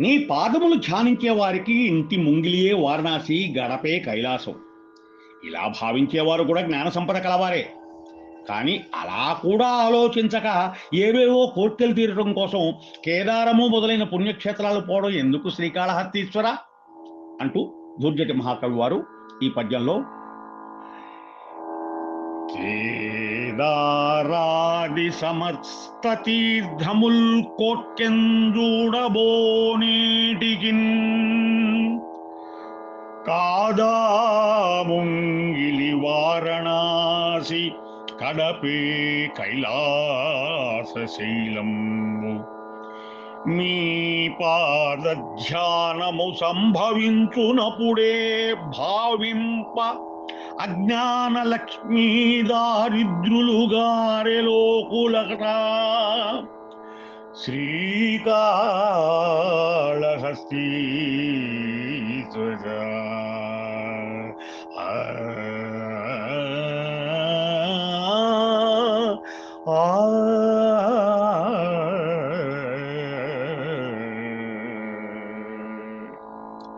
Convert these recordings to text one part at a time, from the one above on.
నీ పాదములు ధ్యానించే వారికి ఇంటి ముంగిలియే వారణాసి గడపే కైలాసం. ఇలా భావించేవారు కూడా జ్ఞాన సంపద కలవారే. కానీ అలా కూడా ఆలోచించక ఏవేవో కోర్కెలు తీరడం కోసం కేదారము మొదలైన పుణ్యక్షేత్రాలు పోవడం ఎందుకు శ్రీకాళహస్తీశ్వర? అంటూ దుర్జటి మహాకవి వారు ఈ పద్యంలో కేదారాది సమస్తీర్థముల్ తీర్థముల్ కాదాముంగిలి వారణాసి కడపే కైలాసశైలంబు. మీ పాద ధ్యానము సంభవించునప్పుడే భావింప అజ్ఞాన లక్ష్మీ దారిద్రులుగారెలోకులకట శ్రీకాళహస్తీశ్వర ఆ, ఆ,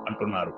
అంటున్నారు.